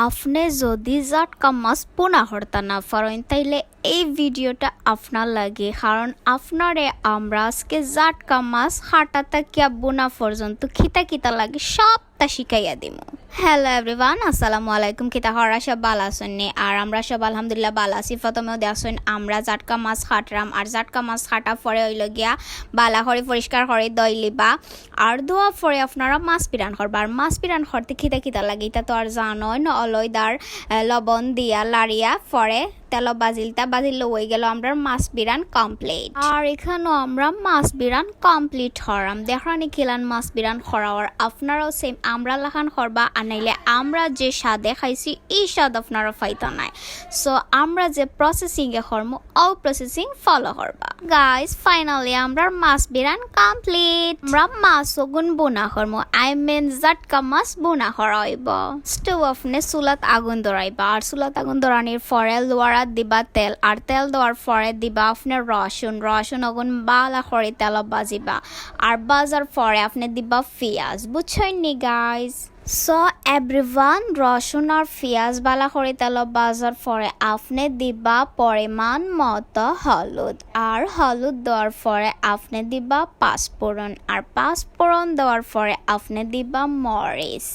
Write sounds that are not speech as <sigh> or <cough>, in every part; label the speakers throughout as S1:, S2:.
S1: আপনি যদি জাটকা মাছ পোনা হরতা না পারেন তাইলে এই ভিডিওটা আপনার লাগে, কারণ আপনারে আমরা আজকে জাটকা মাছ, হাঁটা তাকিয়া, বোনা পর্যন্ত খিতা খিতা লাগে সবটা শিখাইয়া দিমু। হ্যালো এভরিওয়ান আসসালামু আলাইকুম। কিতা হরা সব বালা আসেন আর আমরা সব আলহামদুলিল্লাহ বালা আছি। প্রথমেও দেখছেন আমরা জাটকা মাছ হাঁটরাম। আর জাটকা মাছ হাঁটা পরে হইল গিয়া বালা করে পরিষ্কার করে দই লিবা। আর দোয়া পরে আপনারা মাছ পিরান করবা। আর মাছ পিরান করতে খিতা খিতা লাগে, এটা তো আর জানোই ন, অলয়দার লবণ দিয়া, লাড়িয়া পরে তেল বাজিলটা বাজিল হয়ে গেল আমরা মাছ বিরান কমপ্লিট আর এখানেও আমরা মাছ বিরান কমপ্লিট হরাম। দেখানি খিলান মাছ বিরান হরাওয়ার, আপনারাও সেম আমরা লাখান করবা আর নাইলে আমরা যে স্বাদে খাইছি, এই স্বাদ আপনারা ফাইতা নাই। সো আমরা যে প্রসেসিং এ হরমু ও প্রসেসিং ফলো করবা গাইস ফাইনালি আমরা মাছ বিরান কমপ্লিট আমরা মাছ গুণ বোনা হরমু আই মিন জাটকা মাছ বোনা হরাইব। স্টোভ অফনে চুলাত আগুন ধরাইবা, আর চুলাত আগুন ধরানির পরে লোয়ারাত দিবা তেল আর তেল দেওয়ার পরে দিবা আপনার রসুন রসুন অগুন বালা করে তেল বাজিবা আর বাজার পরে আপনি দিবা পেঁয়াজ। বুঝছেন নি গাইস সো এভরিওয়ান রসুন আর পেঁয়াজ বালা করে তেল বাজার পরে আপনি দিবা পরিমাণ মতো হলুদ আর হলুদ দেওয়ার পরে আপনি দিবা পাঁচফোড়ন আর পাঁচফোড়ন দেওয়ার পরে আপনি দিবা মরিচ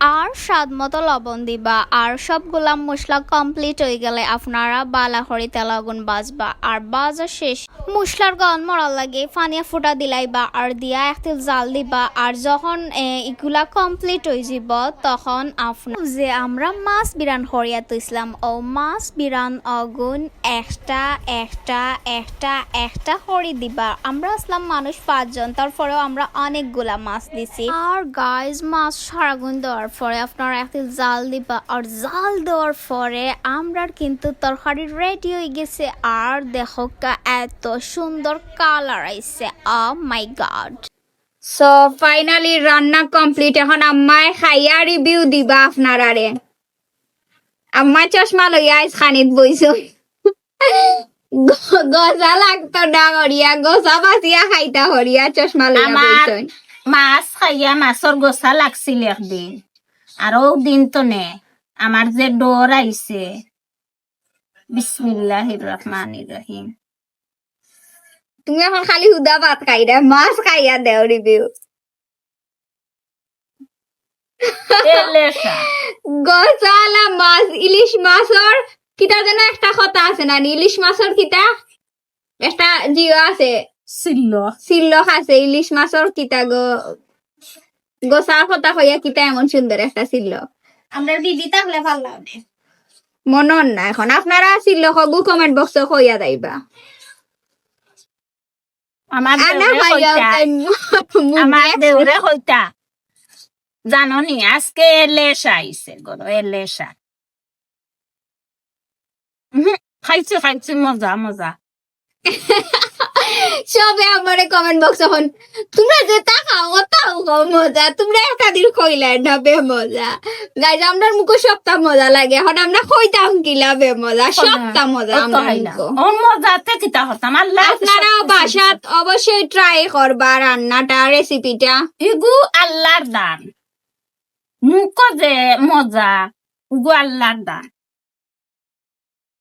S1: আর স্বাদ মতো লবণ দিবা। আর সবগুলা মশলা কমপ্লিট হয়ে গেলে আপনারা বালা হরি তেলাগুন বাজবা। আর বাজা শেষ। মশলার গন মরা লাগে ফানিয়া ফুটা দিলাইবা আর দিয়া একটু জাল দিবা। আর যখন এগুলা কমপ্লিট হয়ে যাব, তখন আপনার যে আমরা মাছ বিরান হরিয়া তুইছিলাম ও মাছ বিরান অগুন একটা একটা একটা একটা হরি দিবা। আমরা আসলাম মানুষ পাঁচজন, তারপরেও আমরা অনেকগুলা মাছ দিছি। আর গাইজ মাছ সারাগুন দেওয়ার পরে আপনারা একটু জাল দিবা আর জাল দেওয়ার পরে আমরা কিন্তু তরকারি রেডি হয়ে গেছে। আর দেখো এত সুন্দর কালার আইছে। Oh my god
S2: so finally রান্না কমপ্লিট এখন আম্মায় খাইয়া রিভিউ দিবা আপনার আরে আম্মা চশমা লইয়া আইস খানিত বইছ। গজা লাগতো না হরিয়া গজা বাজিয়া খাইতা হরিয়া চশমা লইয়া বইছ।
S3: মাছ খাইয়া মাছর গোসা লাগছিল একদিন। আর দিন তো নে। আমার যে ডর আইছে। বিসমিল্লাহির রহমানির রহিম
S2: তুমি এখন খালি হুদা ভাত খাইরা মাছ খাইয়া দেও রিভিউ গজালা মাছ ইলিশ মাছর কিতা যেন একটা কথা আছে না ইলিশ মাছর কিতা একটা জিও আছে। আছে ইলিশ মাছর কিতা গো গোসা কথা হইয়া কিতা এমন সুন্দর একটা সিল্লক
S3: আমরা দিদি থাকলে ভালো লাগে।
S2: মনন না এখন। আপনারা সিল্লক গু কমেন্ট বক্স হইয়া যাইবা।
S3: আমার আমার দেউরে কইতা। জানো নি আজকে এলেসা আইছে গরো এলেসা খাইছি খাইছি মজা মজা। <laughs>
S2: সবে আমারে কমেন্ট বক্স এখন তোমরা যে তাকাও ওটাও মজা। তোমরা একটা দিন কইলে না বে মজা। গাইজ আমরার মুখে সপ্তাহ মজা লাগে। এখন আমরা কইতাম কিলা বে মজা? সপ্তাহ মজা আমরা
S3: মজাতে কিতা হতাম? আল্লাহ
S2: আপনারাও বাসাত অবশ্যই ট্রাই করবা রান্নাটা রেসিপিটা
S3: ইগু আল্লাহর দান। মুখ যে মজা ইগু আল্লাহর দান।